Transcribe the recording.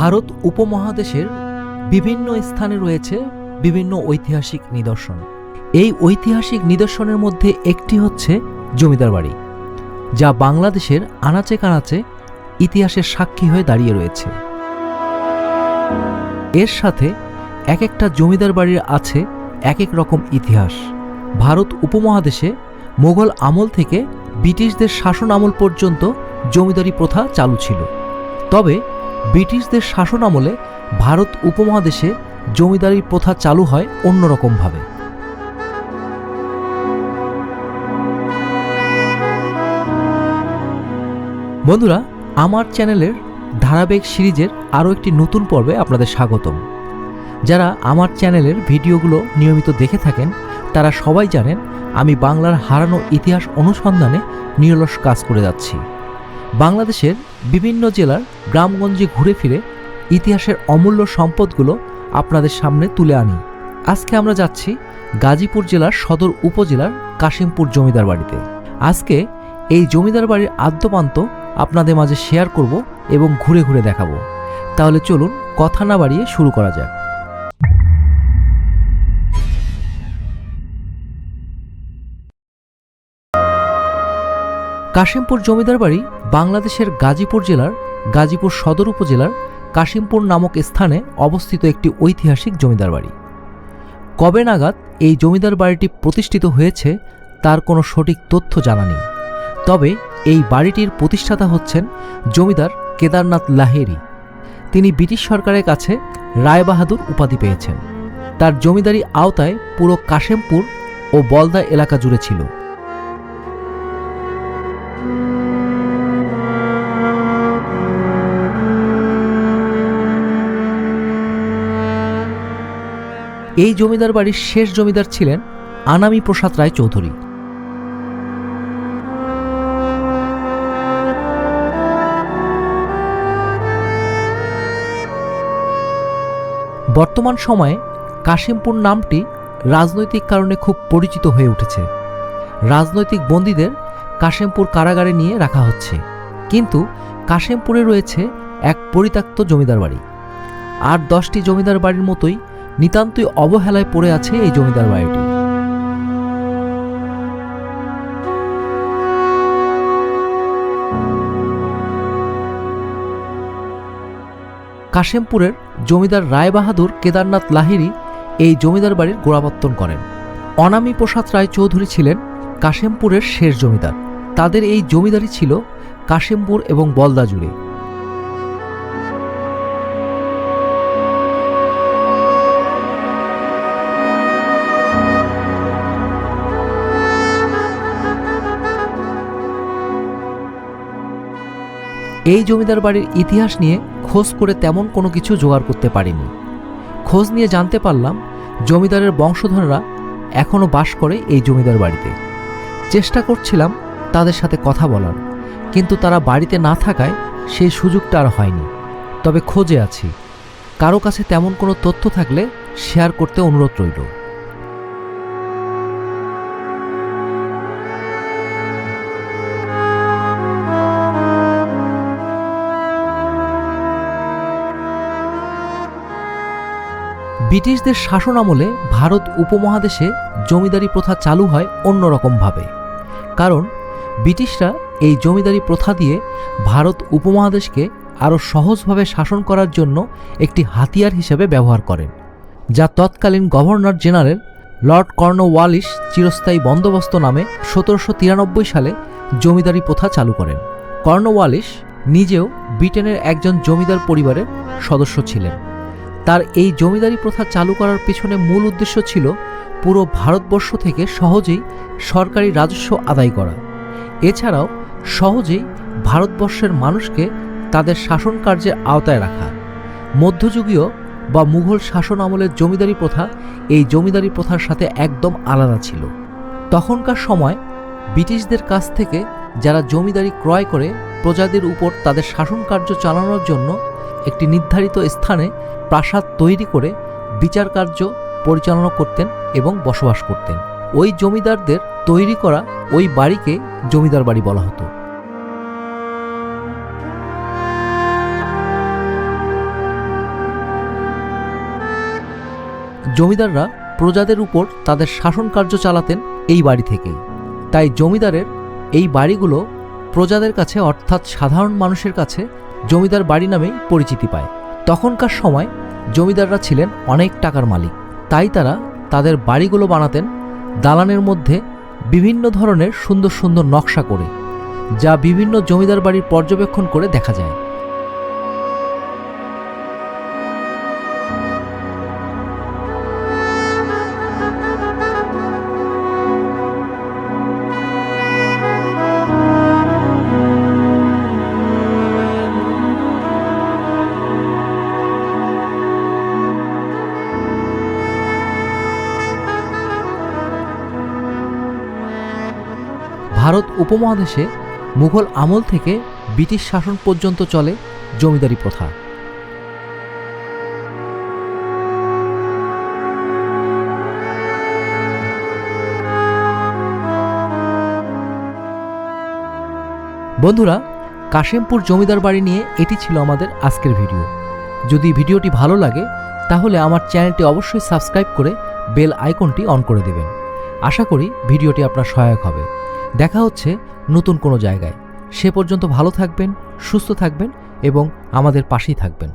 ভারত উপমহাদেশের বিভিন্ন স্থানে রয়েছে বিভিন্ন ঐতিহাসিক নিদর্শন। এই ঐতিহাসিক নিদর্শনের মধ্যে একটি হচ্ছে জমিদার বাড়ি, যা বাংলাদেশের আনাচে কানাচে ইতিহাসের সাক্ষী হয়ে দাঁড়িয়ে রয়েছে। এর সাথে এক একটা জমিদার বাড়ির আছে এক এক রকম ইতিহাস। ভারত উপমহাদেশে মোগল আমল থেকে ব্রিটিশদের শাসন আমল পর্যন্ত জমিদারি প্রথা চালু ছিল। তবে ব্রিটিশদের শাসন আমলে ভারত উপমহাদেশে জমিদারি প্রথা চালু হয় অন্যরকমভাবে। বন্ধুরা, আমার চ্যানেলের ধারাবাহিক সিরিজের আরও একটি নতুন পর্বে আপনাদের স্বাগতম। যারা আমার চ্যানেলের ভিডিওগুলো নিয়মিত দেখে থাকেন, তারা সবাই জানেন আমি বাংলার হারানো ইতিহাস অনুসন্ধানে নিরলস কাজ করে যাচ্ছি। বাংলাদেশের বিভিন্ন জেলার গ্রামগঞ্জে ঘুরে ফিরে ইতিহাসের অমূল্য সম্পদগুলো আপনাদের সামনে তুলে আনি। আজকে আমরা যাচ্ছি গাজীপুর জেলার সদর উপজেলার কাশিমপুর জমিদার বাড়িতে। আজকে এই জমিদার বাড়ির আদ্যপান্ত আপনাদের মাঝে শেয়ার করব এবং ঘুরে ঘুরে দেখাবো। তাহলে চলুন কথা না বাড়িয়ে শুরু করা যাক। কাশিমপুর জমিদার বাড়ি বাংলাদেশের গাজীপুর জেলার গাজীপুর সদর উপজেলার কাশিমপুর নামক স্থানে অবস্থিত একটি ঐতিহাসিক জমিদার বাড়ি। কবে নাগাদ এই জমিদার বাড়িটি প্রতিষ্ঠিত হয়েছে তার কোনো সঠিক তথ্য জানা নেই। তবে এই বাড়িটির প্রতিষ্ঠাতা হচ্ছেন জমিদার কেদারনাথ লাহেরি তিনি ব্রিটিশ সরকারের কাছে রায়বাহাদুর উপাধি পেয়েছেন। তার জমিদারি আওতায় পুরো কাশেমপুর ও বলদা এলাকা জুড়ে ছিল। এই জমিদার বাড়ির শেষ জমিদার ছিলেন আনামি প্রসাদ রায় চৌধুরী। বর্তমান সময়ে কাশিমপুর নামটি রাজনৈতিক কারণে খুব পরিচিত হয়ে উঠেছে। রাজনৈতিক বন্দীদের কাশিমপুর কারাগারে নিয়ে রাখা হচ্ছে। কিন্তু কাশিমপুরে রয়েছে এক পরিত্যক্ত জমিদার বাড়ি। আর দশটি জমিদার বাড়ির মতোই নিতান্তই অবহেলায় পড়ে আছে এই জমিদার বাড়িটি কাশেমপুরের জমিদার রায় বাহাদুর কেদারনাথ লাহিরি এই জমিদার বাড়ির গোড়াপত্তন করেন। অনামী প্রসাদ রায় চৌধুরী ছিলেন কাশেমপুরের শেষ জমিদার। তাদের এই জমিদারি ছিল কাশেমপুর এবং বলদা জুড়ে। এই জমিদার বাড়ির ইতিহাস নিয়ে খোঁজ করে তেমন কোনো কিছু জোগাড় করতে পারিনি। খোঁজ নিয়ে জানতে পারলাম, জমিদারের বংশধররা এখনও বাস করে এই জমিদার বাড়িতে। চেষ্টা করছিলাম তাদের সাথে কথা বলার, কিন্তু তারা বাড়িতে না থাকায় সেই সুযোগটা আর হয়নি। তবে খোঁজে আছি। কারও কাছে তেমন কোনো তথ্য থাকলে শেয়ার করতে অনুরোধ রইল। ব্রিটিশদের শাসন আমলে ভারত উপমহাদেশে জমিদারি প্রথা চালু হয় অন্যরকমভাবে। কারণ, ব্রিটিশরা এই জমিদারি প্রথা দিয়ে ভারত উপমহাদেশকে আরও সহজভাবে শাসন করার জন্য একটি হাতিয়ার হিসেবে ব্যবহার করেন, যা তৎকালীন গভর্নর জেনারেল লর্ড কর্নওয়ালিস চিরস্থায়ী বন্দোবস্ত নামে সতেরোশো তিরানব্বই সালে জমিদারি প্রথা চালু করেন। কর্নওয়ালিস নিজেও ব্রিটেনের একজন জমিদার পরিবারের সদস্য ছিলেন। তার এই জমিদারি প্রথা চালু করার পিছনে মূল উদ্দেশ্য ছিল পুরো ভারতবর্ষ থেকে সহজেই সরকারি রাজস্ব আদায় করা। এছাড়াও সহজেই ভারতবর্ষের মানুষকে তাদের শাসন কার্যের আওতায় রাখা। মধ্যযুগীয় বা মুঘল শাসন আমলের জমিদারি প্রথা এই জমিদারি প্রথার সাথে একদম আলাদা ছিল। তখনকার সময় ব্রিটিশদের কাছ থেকে যারা জমিদারি ক্রয় করে প্রজাদের উপর তাদের শাসন কার্য চালানোর জন্য একটি নির্ধারিত স্থানে প্রাসাদ তৈরি করে বিচার কার্য পরিচালনা করতেন এবং বসবাস করতেন। ওই জমিদারদের তৈরি করা ওই বাড়িকে জমিদার বাড়ি বলা হতো। জমিদাররা প্রজাদের উপর তাদের শাসন কার্য চালাতেন এই বাড়ি থেকেই। তাই জমিদারের এই বাড়িগুলো প্রজাদের কাছে অর্থাৎ সাধারণ মানুষের কাছে জমিদার বাড়ি নামেই পরিচিতি পায়। তখনকার সময় জমিদাররা ছিলেন অনেক টাকার মালিক। তাই তারা তাদের বাড়িগুলো বানাতেন, দালানের মধ্যে বিভিন্ন ধরনের সুন্দর সুন্দর নকশা করে, যা বিভিন্ন জমিদার বাড়ির পর্যবেক্ষণ করে দেখা যায়। ভারত উপমহাদেশে মুঘল আমল থেকে ব্রিটিশ শাসন পর্যন্ত চলে জমিদারি প্রথা। বন্ধুরা, কাশেমপুর জমিদার বাড়ি নিয়ে এটি ছিল আমাদের আজকের ভিডিও। যদি ভিডিওটি ভালো লাগে, তাহলে আমার চ্যানেলটি অবশ্যই সাবস্ক্রাইব করে বেল আইকনটি অন করে দেবেন। আশা করি ভিডিওটি আপনার সহায়ক হবে। দেখা হচ্ছে নতুন কোনো জায়গায়। সে পর্যন্ত ভালো থাকবেন, সুস্থ থাকবেন এবং আমাদের পাশেই থাকবেন।